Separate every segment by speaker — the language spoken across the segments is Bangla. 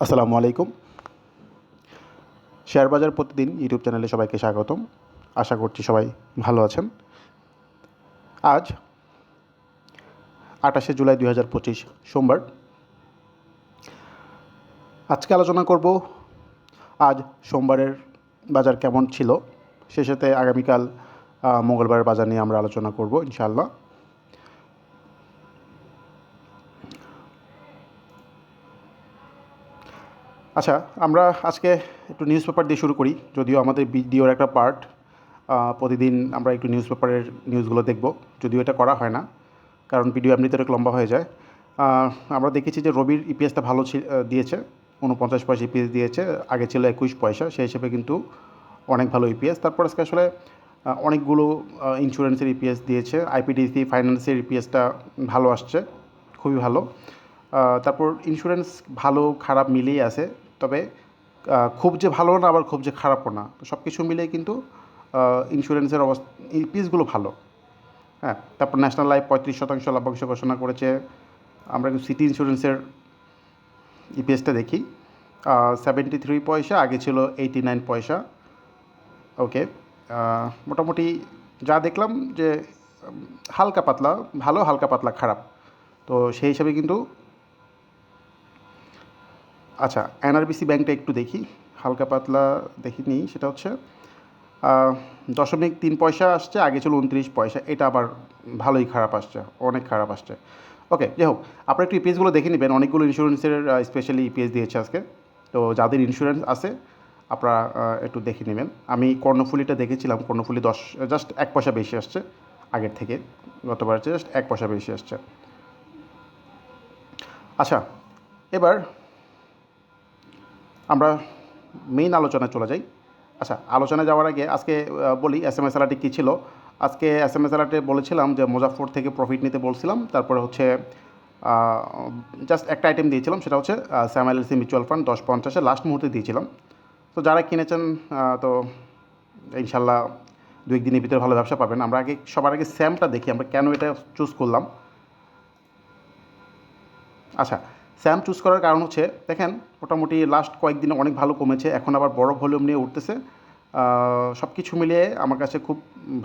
Speaker 1: আসসালামু আলাইকুম। শেয়ার বাজার প্রতিদিন ইউটিউব চ্যানেলে সবাইকে স্বাগতম। আশা করছি সবাই ভালো আছেন। আজ আঠাশে জুলাই দুই হাজার পঁচিশ সোমবার। আজকে আলোচনা করব আজ সোমবারের বাজার কেমন ছিল সে সাথে আগামীকাল আহ, মঙ্গলবারের বাজার নিয়ে আমরা আলোচনা করব ইনশাআল্লাহ। আচ্ছা আমরা আজকে একটু নিউজ পেপার দিয়ে শুরু করি, যদিও আমাদের ভিডিওর একটা পার্ট প্রতিদিন আমরা একটু নিউজ পেপারের নিউজগুলো দেখব, যদিও এটা করা হয় না, কারণ ভিডিও এমনিতে অনেক লম্বা হয়ে যায়। আমরা দেখেছি যে রবির ইপিএসটা ভালো দিয়েছে, উনপঞ্চাশ পয়সা ইপিএস দিয়েছে, আগে ছিল একুশ পয়সা, সেই হিসেবে কিন্তু অনেক ভালো ইপিএস তারপর আজকে আসলে অনেকগুলো ইন্স্যুরেন্সের ইপিএস দিয়েছে আইপিডিসি ফাইন্যান্সের ইপিএসটা ভালো আসছে, খুবই ভালো। তারপর ইন্স্যুরেন্স ভালো, খারাপ মিলেই আছে তবে খুব যে ভালো না, আবার খুব যে খারাপও না। তো সব কিছু মিলিয়ে কিন্তু ইন্স্যুরেন্সের অবস্থা পিসগুলো ভালো। হ্যাঁ তারপর ন্যাশনাল লাইফ পঁয়ত্রিশ শতাংশ লভ্যাংশ ঘোষণা করেছে। আমরা কিন্তু সিটি ইন্স্যুরেন্সের ইপিএসটা দেখি। সেভেন্টি থ্রি পয়সা, আগে ছিল এইটি নাইন পয়সা ওকে মোটামুটি যা দেখলাম যে হালকা পাতলা, ভালো, হালকা পাতলা, খারাপ। তো সেই হিসাবে কিন্তু আচ্ছা এনআরবিসি ব্যাংকটা একটু দেখি। হালকা পাতলা দেখিনি সেটা হচ্ছে দশমিক তিন পয়সা আসছে, আগে ছিল উনত্রিশ পয়সা, এটা আবার ভালোই খারাপ আসছে, অনেক খারাপ আসছে। ওকে, যাই হোক, আপনারা একটু ইপিএসগুলো দেখে নেবেন, অনেকগুলো ইন্স্যুরেন্সের স্পেশালি ইপিএস দিয়েছে আজকে। তো যাদের ইন্স্যুরেন্স আছে, আপনারা একটু দেখে নেবেন। আমি কর্ণফুলিটা দেখেছিলাম, কর্ণফুলি দশ জাস্ট এক পয়সা বেশি আসছে, আগের থেকে, গতবার জাস্ট এক পয়সা বেশি আসছে। আচ্ছা এবার আমরা মেইন আলোচনায় চলে যাই। আচ্ছা আলোচনায় যাওয়ার আগে আজকে বলি এস এম এস আলার্টে কী ছিল? আজকে এস এম এস আলার্টে বলেছিলাম যে মুজাফর থেকে প্রফিট নিতে বলছিলাম, তারপরে হচ্ছে জাস্ট একটা আইটেম দিয়েছিলাম, সেটা হচ্ছে স্যাম এলসি মিউচুয়াল ফান্ড দশ পঞ্চাশে লাস্ট মুহূর্তে দিয়েছিলাম। তো যারা কিনেছেন তো ইনশাল্লাহ দু একদিনের ভিতরে ভালো ব্যবসা পাবেন। আমরা আগে, সবার আগে স্যামটা দেখি, আমরা কেন এটা চুজ করলাম। আচ্ছা স্যাম চুজ করার কারণ হচ্ছে, দেখেন, মোটামুটি লাস্ট কয়েকদিনে অনেক ভালো কমেছে, এখন আবার বড় ভলিউম নিয়ে উঠতেছে। সব কিছু মিলিয়ে আমার কাছে খুব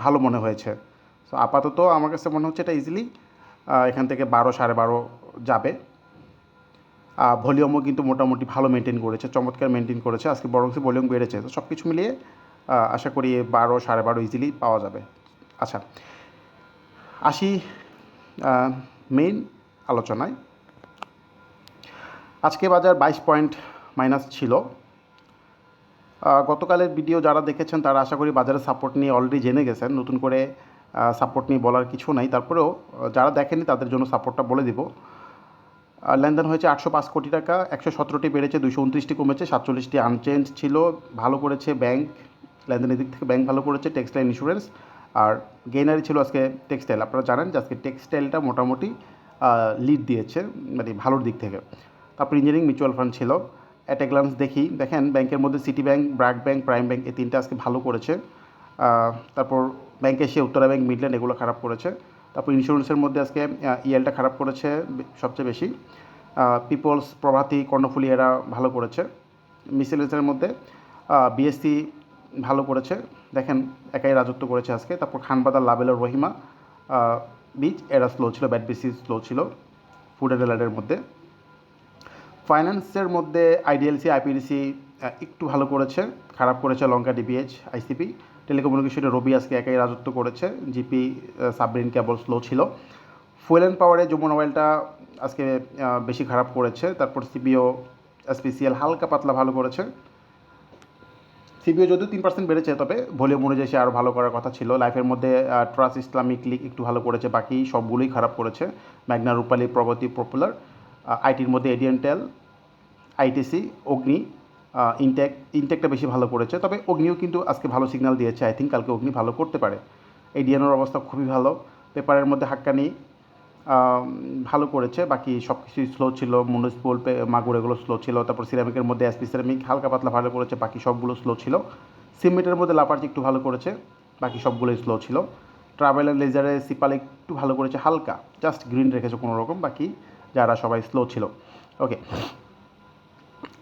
Speaker 1: ভালো মনে হয়েছে। তো আপাতত আমার কাছে মনে হচ্ছে এটা ইজিলি এখান থেকে বারো, সাড়ে বারো যাবে। ভলিউমও কিন্তু মোটামুটি ভালো মেনটেন করেছে, চমৎকার মেনটেন করেছে, আজকে বরং ভলিউম বেড়েছে। তো সব কিছু মিলিয়ে আশা করি বারো, সাড়ে বারো ইজিলি পাওয়া যাবে। আচ্ছা আসি মেইন আলোচনায়। আজকে বাজার বাইশ পয়েন্ট মাইনাস ছিল। গতকালের ভিডিও যারা দেখেছেন, তারা আশা করি বাজারের সাপোর্ট নিয়ে অলরেডি জেনে গেছেন। নতুন করে সাপোর্ট নিয়ে বলার কিছু নাই। তারপরেও যারা দেখেনি, তাদের জন্য সাপোর্টটা বলে দিব। লেনদেন হয়েছে আটশো পাঁচ কোটি টাকা, একশো সতেরোটি বেড়েছে দুশো উনত্রিশটি কমেছে, সাতচল্লিশটি আনচেঞ্জ ছিল। ভালো করেছে ব্যাংক লেনদেনের দিক থেকে ব্যাংক ভালো করেছে টেক্সটাইল ইন্স্যুরেন্স আর গেইনারি ছিল আজকে টেক্সটাইল আপনারা জানেন যে আজকে টেক্সটাইলটা মোটামুটি লিড দিয়েছে মানে ভালোর দিক থেকে। তারপর ইঞ্জিনিয়ারিং মিউচুয়াল ফান্ড ছিল। অ্যাট এ গ্লান্স দেখি, দেখেন ব্যাংকের মধ্যে City Bank BRAC Bank Prime Bank এই তিনটা আজকে ভালো করেছে। তারপর ব্যাংক এসে উত্তরা ব্যাংক মিডল্যান্ড এগুলো খারাপ করেছে। তারপর ইন্স্যুরেন্সের মধ্যে আজকে ইএলটা খারাপ করেছে সবচেয়ে বেশি। পিপলস প্রভাতী কর্ণফুলি এরা ভালো করেছে। মিসেলেন্সের মধ্যে বিএসসি ভালো করেছে। দেখেন একাই রাজত্ব করেছে আজকে। তারপর খানবাদার লাবেলের রহিমা বিচ এরা স্লো ছিল ব্যাট বেশি স্লো ছিল ফুড অ্যান্ড মধ্যে। ফাইন্যান্সের মধ্যে আইডিএলসি আইপিডিসি একটু ভালো করেছে, খারাপ করেছে লঙ্কা ডিবিএইচ আইসিপি টেলিকমিউনিকেশনে রবি আজকে একাই রাজত্ব করেছে জিপি সাবমেরিন কেবল স্লো ছিল। ফুয়েল অ্যান্ড পাওয়ারে যমুন অয়েলটা আজকে বেশি খারাপ করেছে, তারপর সিবিও এসপিসিএল হালকা পাতলা ভালো করেছে। সিবিও যদিও তিন পার্সেন্ট বেড়েছে, তবে ভলিউম অনুযায়ী সে আরও ভালো করার কথা ছিল। লাইফের মধ্যে ট্রাস্ট ইসলামিক লিগ একটু ভালো করেছে, বাকি সবগুলোই খারাপ করেছে। ম্যাগনা রূপালী প্রগতি পপুলার আইটির মধ্যে এডিয়েন্টেল আইটিসি অগ্নি ইনটেক ইনটেকটা বেশি ভালো করেছে। তবে অগ্নিও কিন্তু আজকে ভালো সিগন্যাল দিয়েছে। আই থিঙ্ক কালকে অগ্নি ভালো করতে পারে। এডিয়ানোর অবস্থা খুবই ভালো। পেপারের মধ্যে হাক্কানি ভালো করেছে। বাকি সব কিছুই স্লো ছিল মুনিসিপাল মাগুর এগুলো স্লো ছিল। তারপর সিরামিকের মধ্যে এসপি সিরামিক হালকা পাতলা ভালো করেছে। বাকি সবগুলো স্লো ছিল। সিমেন্টের মধ্যে লাপার্জি একটু ভালো করেছে। বাকি সবগুলোই স্লো ছিল। ট্রাভেল লেজারে সিপাল একটু ভালো করেছে। হালকা। জাস্ট গ্রিন রেখেছে কোনো রকম বাকি যারা সবাই স্লো ছিল। ওকে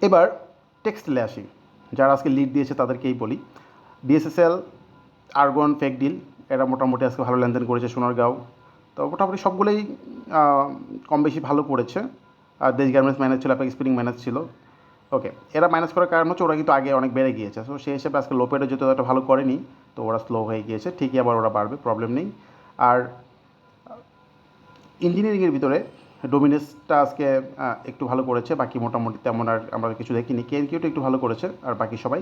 Speaker 1: এবার টেক্সটাইলে আসি। যারা আজকে লিড দিয়েছে তাদেরকেই বলি। ডিএসএসএল আর্গন ফেক ডিল এরা মোটামুটি আজকে ভালো লেনদেন করেছে সোনারগাঁও। তো মোটামুটি সবগুলোই কম বেশি ভালো করেছে। আর দেশ গার্মেন্টস ম্যানেজ ছিল, আপনাকে স্পিনিং ম্যানেজ ছিল। ওকে এরা মাইনাস করার কারণ হচ্ছে ওরা কিন্তু আগে অনেক বেড়ে গিয়েছে। সো সেই হিসেবে আজকে লোপেডও যেহেতু একটা ভালো করেনি, তো ওরা স্লো হয়ে গিয়েছে। ঠিকই আবার ওরা বাড়বে প্রবলেম নেই। আর ইঞ্জিনিয়ারিংয়ের ভিতরে ডোমিনেসটা আজকে একটু ভালো করেছে। বাকি মোটামুটি তেমন আর আমরা কিছু দেখিনি। কে কিউটা একটু ভালো করেছে, আর বাকি সবাই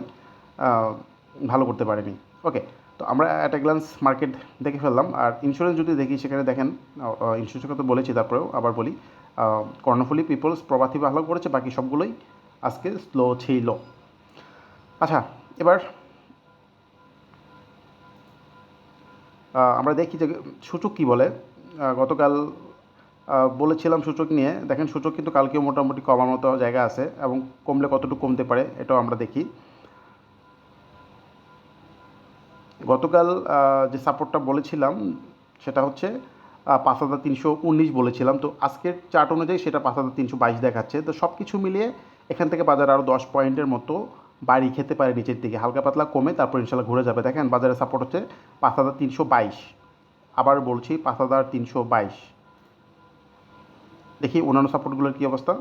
Speaker 1: ভালো করতে পারেনি। ওকে, তো আমরা অ্যাট এ গ্লান্স মার্কেট দেখে ফেললাম। আর ইন্স্যুরেন্স যদি দেখি, সেখানে দেখেন ইন্স্যুরেন্সের কথা বলেছি তারপরেও আবার বলি কর্ণফুলি পিপলস প্রবাথী ভালো করেছে, বাকি সবগুলোই আজকে স্লো ছিল। আচ্ছা এবার আমরা দেখি যে সূচক কী বলে। গতকাল বলেছিলাম সূচক নিয়ে, দেখেন সূচক কিন্তু কালকেও মোটামুটি কমার মতো জায়গা আছে এবং কমলে কতটুকু কমতে পারে এটাও আমরা দেখি। গতকাল যে সাপোর্টটা বলেছিলাম, সেটা হচ্ছে পাঁচ হাজার তিনশো উনিশ বলেছিলাম। তো আজকের চার্ট অনুযায়ী সেটা পাঁচ হাজার তিনশো বাইশ দেখাচ্ছে। তো সব কিছু মিলিয়ে এখান থেকে বাজার আরও দশ পয়েন্টের মতো বাড়ি খেতে পারে নিচের দিকে। হালকা পাতলা কমে তারপর ইনশাল্লাহ ঘুরে যাবে। দেখেন বাজারে সাপোর্ট হচ্ছে পাঁচ হাজার তিনশো বাইশ। আবার বলছি পাঁচ হাজার তিনশো বাইশ। দেখি অন্যান্য সাপোর্টগুলোর কী অবস্থা।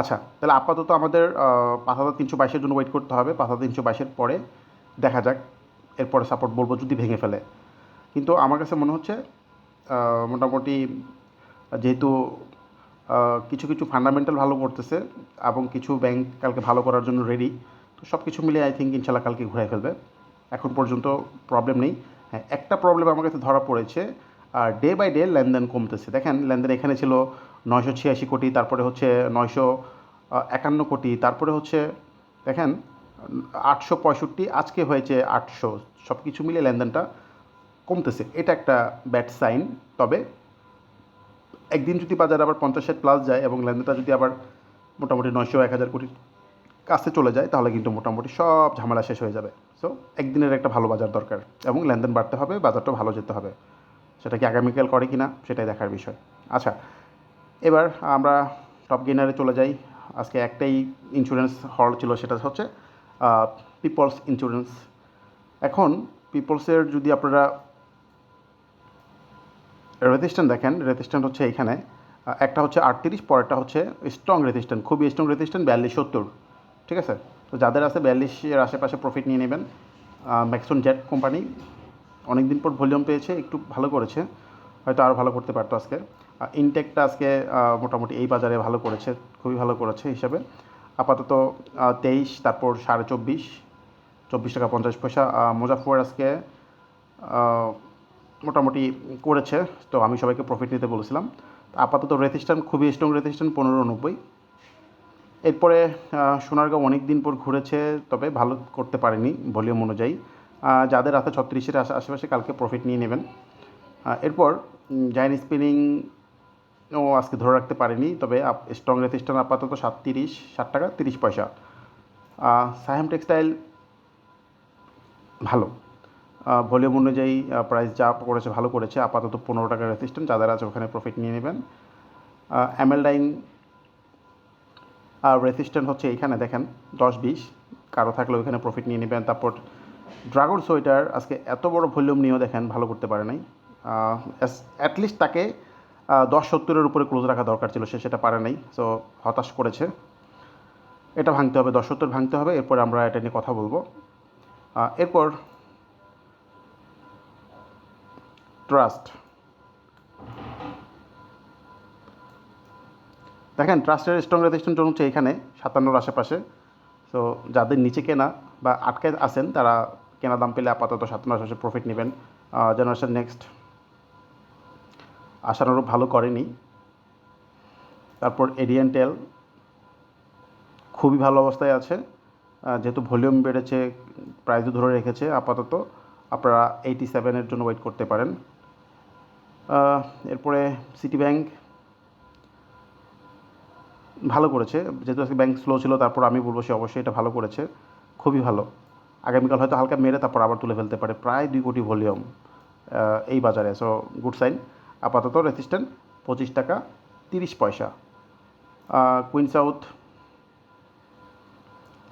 Speaker 1: আচ্ছা তাহলে আপাতত আমাদের পাঁচ হাজার তিনশো বাইশের জন্য ওয়েট করতে হবে, পাঁচ হাজার তিনশো বাইশের পরে দেখা যাক, এরপরে সাপোর্ট বলব যদি ভেঙে ফেলে। কিন্তু আমার কাছে মনে হচ্ছে মোটামুটি যেহেতু কিছু কিছু ফান্ডামেন্টাল ভালো করতেছে এবং কিছু ব্যাংক কালকে ভালো করার জন্য রেডি তো সব কিছু মিলে আই থিঙ্ক ইনশাল্লাহ কালকে ঘুরে ফেলবে। এখন পর্যন্ত প্রবলেম নেই। হ্যাঁ একটা প্রবলেম আমার কাছে ধরা পড়েছে, আর ডে বাই ডে লেনদেন কমতেছে। দেখেন, লেনদেন এখানে ছিল নয়শো ছিয়াশি কোটি, তারপরে হচ্ছে নয়শো একান্ন কোটি, তারপরে হচ্ছে, দেখেন, আটশো পঁয়ষট্টি, আজকে হয়েছে আটশো সব কিছু মিলে লেনদেনটা কমতেছে। এটা একটা ব্যাড সাইন তবে একদিন যদি বাজার আবার পঞ্চাশের প্লাস যায় এবং লেনদেনটা যদি আবার মোটামুটি নয়শো এক হাজার কোটির কাছে চলে যায়, তাহলে কিন্তু মোটামুটি সব ঝামেলা শেষ হয়ে যাবে। সো একদিনের একটা ভালো বাজার দরকার এবং লেনদেন বাড়তে হবে, বাজারটা ভালো যেতে হবে। সেটা কি আগামীকাল করে কি না সেটাই দেখার বিষয়। আচ্ছা এবার আমরা টপ গেনারে চলে যাই। আজকে একটাই ইন্স্যুরেন্স হল ছিল, সেটা হচ্ছে পিপলস ইন্স্যুরেন্স এখন পিপলসের যদি আপনারা রেজিস্ট্যান্ট দেখেন রেজিস্ট্যান্ট হচ্ছে এখানে একটা হচ্ছে আটত্রিশ, পরেরটা হচ্ছে স্ট্রং রেজিস্ট্যান্ট খুবই স্ট্রং রেজিস্ট্যান্ট বিয়াল্লিশ, সত্তর, ঠিক আছে? তো যাদের আছে বিয়াল্লিশের আশেপাশে প্রফিট নিয়ে নেবেন ম্যাক্সন জেট কোম্পানি অনেক দিন পর ভলিউম পেয়েছে, একটু ভালো করেছে, হয়তো আরও ভালো করতে পারতো আজকে। ইনটেকটা আজকে মোটামুটি এই বাজারে ভালো করেছে, খুবই ভালো করেছে হিসাবে। আপাতত তেইশ, তারপর সাড়ে চব্বিশ চব্বিশ টাকা পঞ্চাশ পয়সা। মুজাফর আজকে মোটামুটি করেছে, তো আমি সবাইকে প্রফিট নিতে বলেছিলাম। আপাতত রেজিস্ট্যান্ট খুবই স্ট্রং রেজিস্ট্যান্ট পনেরো নব্বই। এরপরে সোনারগাঁও অনেক দিন পর ঘুরেছে, তবে ভালো করতে পারেনি ভলিউম অনুযায়ী। যাদের আছে ছত্রিশের আশে, আশেপাশে কালকে প্রফিট নিয়ে নেবেন। এরপর জাইন স্পিনিং ও আজকে ধরে রাখতে পারেনি, তবে স্ট্রং রেজিস্ট্যান্ট আপাতত সাতত্রিশ, ষাট টাকা, তিরিশ পয়সা। সাহেম টেক্সটাইল ভালো। ভলিউম অনুযায়ী প্রাইস যা করেছে, ভালো করেছে, আপাতত পনেরো টাকা রেজিস্ট্যান্ট যাদের আছে ওখানে প্রফিট নিয়ে নেবেন। অ্যামেলডাইন আর রেজিস্ট্যান্ট হচ্ছে এইখানে, দেখেন দশ বিশ কারও থাকলে ওইখানে প্রফিট নিয়ে নেবেন। তারপর ড্রাগন সোয়েটার আজকে এত বড় ভলিউম নিয়েও দেখেন, ভালো করতে পারে নাই। অ্যাটলিস্ট তাকে দশ সত্তরের উপরে ক্লোজ রাখা দরকার ছিল, সে সেটা পারে নাই। সো হতাশ করেছে। এটা ভাঙতে হবে দশ সত্তর ভাঙতে হবে। এরপর আমরা এটা নিয়ে কথা বলব। এরপর ট্রাস্ট দেখেন ট্রাস্টের স্ট্রং রেজিস্ট্যান্ট হচ্ছে এখানে, সাতান্নর আশেপাশে। তো যাদের নিচে কেনা বা আটকে আছেন, তারা কেনা দাম পেলে আপাতত সাতান্ন আশেপাশে প্রফিট নেবেন। জেনারেশন নেক্সট আশানুরূপ ভালো করেনি। তারপর এডিয়ান টেল খুবই ভালো অবস্থায় আছে। যেহেতু ভলিউম বেড়েছে প্রাইসও ধরে রেখেছে, আপাতত আপনারা এইটি সেভেনের জন্য ওয়েট করতে পারেন। এরপরে সিটি ব্যাংক ভালো করেছে। যেহেতু আজকে ব্যাংক স্লো ছিল, তারপর আমি বলব সে অবশ্যই এটা ভালো করেছে। খুবই ভালো। আগামীকাল হয়তো হালকা মেরে তারপর আবার তুলে ফেলতে পারে, প্রায় দুই কোটি ভলিউম এই বাজারে। সো গুড সাইন আপাতত রেসিস্ট্যান্ট পঁচিশ টাকা তিরিশ পয়সা। কুইন সাউথ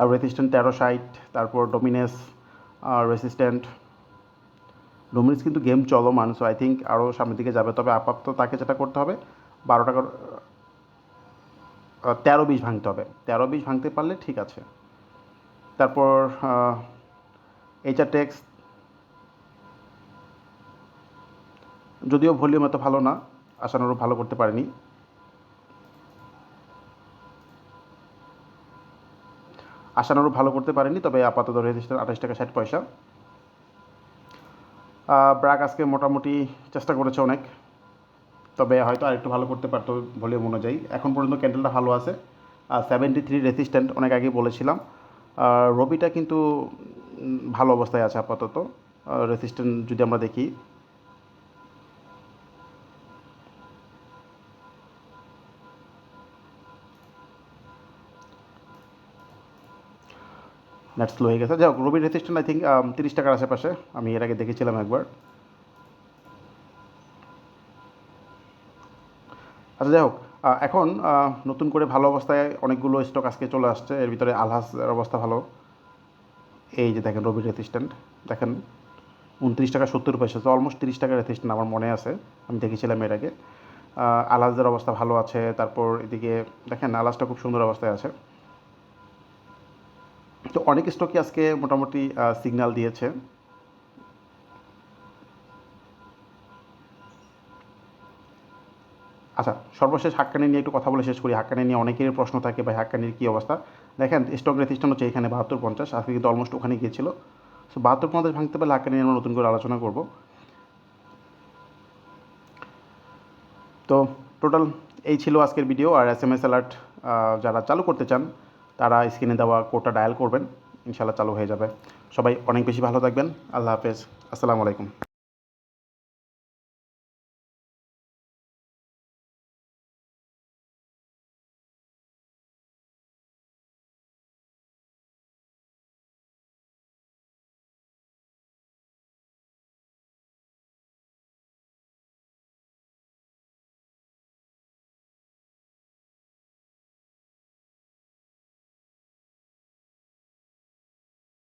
Speaker 1: আর রেসিস্ট্যান্ট তেরো ষাট, তারপর ডোমিনেস রেসিস্ট্যান্ট ডোমিনেস কিন্তু গেম চলমান সো আই থিঙ্ক আরও সামনের দিকে যাবে। তবে আপাতত তাকে যেটা করতে হবে, বারো টাকার তেরো বিশ ভাঙতে হবে। তেরো বিশ ভাঙতে পারলে ঠিক আছে। তারপর এইচআর টেক্স যদিও ভলিউম এত ভালো না আশানুরূপ ভালো করতে পারেনি। আশানুরূপ ভালো করতে পারেনি, তবে আপাতত রেজিস্টার আঠাশ টাকা ষাট পয়সা। ব্রাক আজকে মোটামুটি চেষ্টা করেছে অনেক। তবে হয়তো আরেকটু ভালো করতে পারতো ভলিউম অনুযায়ী। এখন পর্যন্ত ক্যান্ডেলটা ভালো আছে। আর সেভেন্টি থ্রি রেসিস্ট্যান্ট অনেক আগে বলেছিলাম। আর রবিটা কিন্তু ভালো অবস্থায় আছে আপাতত। রেসিস্ট্যান্ট যদি আমরা দেখি। নেট স্লো হয়ে গেছে। যাই হোক, রবির রেসিস্ট্যান্ট আই থিঙ্ক তিরিশ টাকার আশেপাশে। আমি এর আগে দেখেছিলাম একবার। আচ্ছা যাই হোক এখন নতুন করে ভালো অবস্থায় অনেকগুলো স্টক আজকে চলে আসছে। এর ভিতরে আলহাসের অবস্থা ভালো। এই যে দেখেন রবির রেসিস্ট্যান্ট দেখেন উনত্রিশ টাকা সত্তর পয়সা অলমোস্ট তিরিশ টাকা রেসিস্ট্যান্ট আমার মনে আছে, আমি দেখেছিলাম এর আগে। আলহাসের অবস্থা ভালো আছে, তারপর এদিকে দেখেন আলহাসটা খুব সুন্দর অবস্থায় আছে। তো অনেক স্টকই আজকে মোটামুটি সিগন্যাল দিয়েছে। আচ্ছা সর্বশেষ হাক্কানি নিয়ে একটু কথা বলে শেষ করি। হাক্কানি নিয়ে অনেকেরই প্রশ্ন থাকে, ভাই, হাক্কানির কী অবস্থা? দেখেন স্টক রেজিস্ট্যান্ট হচ্ছে এখানে বাহাত্তর পঞ্চাশ, আজকে কিন্তু অলমোস্ট ওখানে গিয়েছিল। সো বাহাত্তর পঞ্চাশ ভাঙতে পারলে হাক্কানি নিয়ে আমরা নতুন করে আলোচনা করব। তো টোটাল এই ছিল আজকের ভিডিও আর এস এম এস অ্যালার্ট যারা চালু করতে চান, তারা স্ক্রিনে দেওয়া কোডটা ডায়াল করবেন। ইনশাল্লাহ চালু হয়ে যাবে। সবাই অনেক বেশি ভালো থাকবেন। আল্লাহ হাফেজ। আসসালামু আলাইকুম।